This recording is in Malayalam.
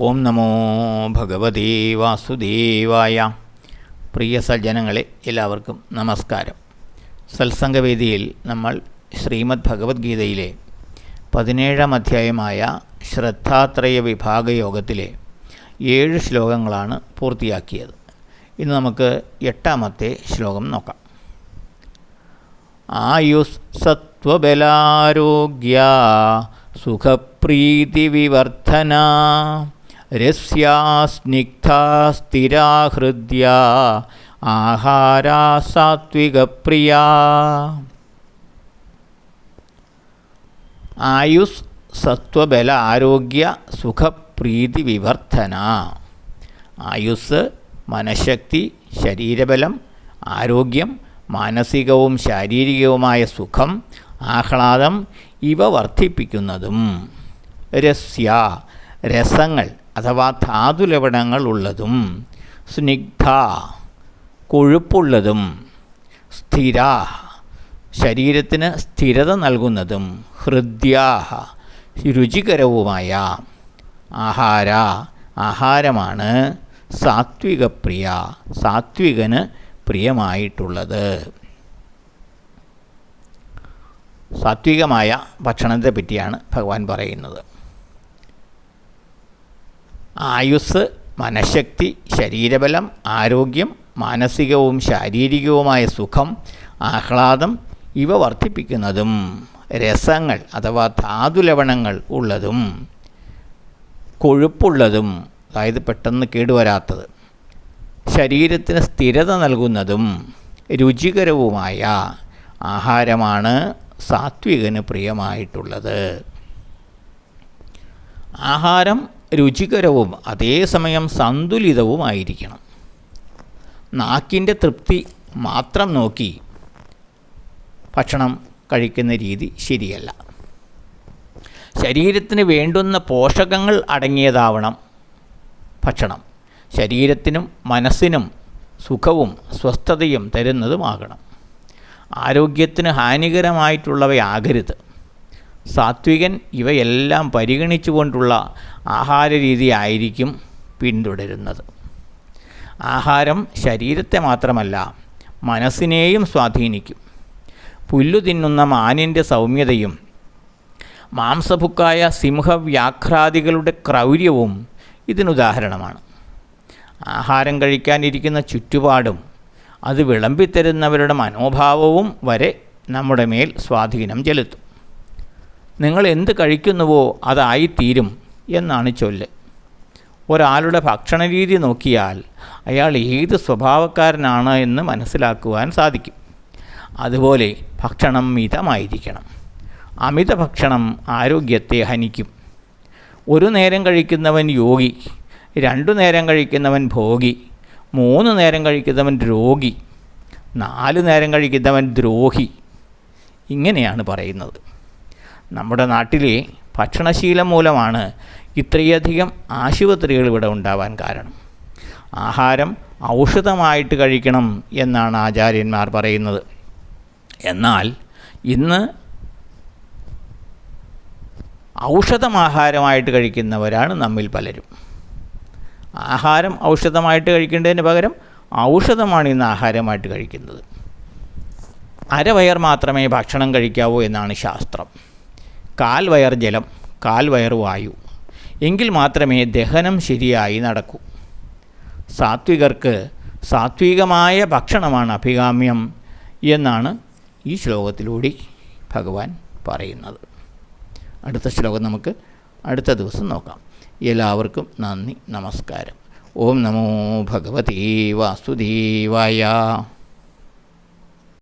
ഓം നമോ ഭഗവതേ വാസുദേവായ. പ്രിയ സജ്ജനങ്ങളെ എല്ലാവർക്കും നമസ്കാരം. സത്സംഗവേദിയിൽ നമ്മൾ ശ്രീമദ് ഭഗവത്ഗീതയിലെ പതിനേഴാം അധ്യായമായ ശ്രദ്ധാത്രയ വിഭാഗ യോഗത്തിലെ ഏഴ് ശ്ലോകങ്ങളാണ് പൂർത്തിയാക്കിയത്. ഇന്ന് നമുക്ക് എട്ടാമത്തെ ശ്ലോകം നോക്കാം. ആയുസ് സത്വബലാരോഗ്യ സുഖപ്രീതിവിവർധന രസ്യാസ്നിഗ്ധാ സ്ഥിരാ ഹൃദ്യ സാത്വികപ്രിയ ആയുസ് സത്വബല ആരോഗ്യ സുഖപ്രീതി വിവർത്തന ആയുസ് മനഃശക്തി ശരീരബലം ആരോഗ്യം മാനസികവും ശാരീരികവുമായ സുഖം ആഹ്ലാദം ഇവ വർദ്ധിപ്പിക്കുന്നതും. രസ്യ രസങ്ങൾ അഥവാ ധാതുലവണങ്ങൾ ഉള്ളതും സ്നിഗ്ധ കൊഴുപ്പുള്ളതും സ്ഥിര ശരീരത്തിന് സ്ഥിരത നൽകുന്നതും ഹൃദ്യാഹ രുചികരവുമായ ആഹാര ആഹാരമാണ് സാത്വികപ്രിയ സാത്വികന് പ്രിയമായിട്ടുള്ളത്. സാത്വികമായ ഭക്ഷണത്തെ പറ്റിയാണ് ഭഗവാൻ പറയുന്നത്. ആയുസ് മനഃശക്തി ശരീരബലം ആരോഗ്യം മാനസികവും ശാരീരികവുമായ സുഖം ആഹ്ലാദം ഇവ വർദ്ധിപ്പിക്കുന്നതും രസങ്ങൾ അഥവാ ധാതുലവണങ്ങൾ ഉള്ളതും കൊഴുപ്പുള്ളതും അതായത് പെട്ടെന്ന് കേടുവരാത്തത് ശരീരത്തിന് സ്ഥിരത നൽകുന്നതും രുചികരവുമായ ആഹാരമാണ് സാത്വികന് പ്രിയമായിട്ടുള്ളത്. ആഹാരം രുചികരവും അതേസമയം സന്തുലിതവുമായിരിക്കണം നാക്കിന്റെ തൃപ്തി മാത്രം നോക്കി ഭക്ഷണം കഴിക്കുന്ന രീതി ശരിയല്ല. ശരീരത്തിന് വേണ്ടുന്ന പോഷകങ്ങൾ അടങ്ങിയതാവണം ഭക്ഷണം. ശരീരത്തിനും മനസ്സിനും സുഖവും സ്വസ്ഥതയും തരുന്നതുമാകണം. ആരോഗ്യത്തിന് ഹാനികരമായിട്ടുള്ളവയാകരുത്. സാത്വികൻ ഇവയെല്ലാം പരിഗണിച്ചുകൊണ്ടുള്ള ആഹാര രീതി ആയിരിക്കും പിന്തുടരുന്നത്. ആഹാരം ശരീരത്തെ മാത്രമല്ല മനസ്സിനെയും സ്വാധീനിക്കും. പുല്ലു തിന്നുന്ന മാനിന്റെ സൗമ്യതയും മാംസഭുക്കായ സിംഹവ്യാഘ്രാദികളുടെ ക്രൗര്യവും ഇതിനുദാഹരണമാണ്. ആഹാരം കഴിക്കാനിരിക്കുന്ന ചുറ്റുപാടും അത് വിളമ്പിത്തരുന്നവരുടെ മനോഭാവവും വരെ നമ്മുടെ മേൽ സ്വാധീനം ചെലുത്തും. നിങ്ങൾ എന്ത് കഴിക്കുന്നുവോ അതായിത്തീരും എന്നാണ് ചൊല്ല്. ഒരാളുടെ ഭക്ഷണരീതി നോക്കിയാൽ അയാൾ ഏത് സ്വഭാവക്കാരനാണ് എന്ന് മനസ്സിലാക്കുവാൻ സാധിക്കും. അതുപോലെ ഭക്ഷണം മിതമായിരിക്കണം. അമിത ഭക്ഷണം ആരോഗ്യത്തെ ഹനിക്കും. ഒരു നേരം കഴിക്കുന്നവൻ യോഗി രണ്ടു നേരം കഴിക്കുന്നവൻ ഭോഗി മൂന്ന് നേരം കഴിക്കുന്നവൻ രോഗി നാല് നേരം കഴിക്കുന്നവൻ ദ്രോഹി. ഇങ്ങനെയാണ് പറയുന്നത്. നമ്മുടെ നാട്ടിലെ ഭക്ഷണശീലം മൂലമാണ് ഇത്രയധികം ആശുപത്രികൾ ഇവിടെ ഉണ്ടാവാൻ കാരണം. ആഹാരം ഔഷധമായിട്ട് കഴിക്കണം എന്നാണ് ആചാര്യന്മാർ പറയുന്നത്. എന്നാൽ ഇന്ന് ഔഷധമാഹാരമായിട്ട് കഴിക്കുന്നവരാണ് നമ്മിൽ പലരും. ആഹാരം ഔഷധമായിട്ട് കഴിക്കേണ്ടതിന് പകരം ഔഷധമാണ് ഇന്ന് ആഹാരമായിട്ട് കഴിക്കുന്നത്. അരവയർ മാത്രമേ ഭക്ഷണം കഴിക്കാവൂ എന്നാണ് ശാസ്ത്രം. കാൽ വയർ ജലം കാൽവയർ വായു. എങ്കിൽ മാത്രമേ ദഹനം ശരിയായി നടക്കൂ. സാത്വികർക്ക് സാത്വികമായ ഭക്ഷണമാണ് അഭികാമ്യം എന്നാണ് ഈ ശ്ലോകത്തിലൂടെ ഭഗവാൻ പറയുന്നത്. അടുത്ത ശ്ലോകം നമുക്ക് അടുത്ത ദിവസം നോക്കാം. എല്ലാവർക്കും നന്ദി നമസ്കാരം. ഓം നമോ ഭഗവതീ വാസുദേവായ.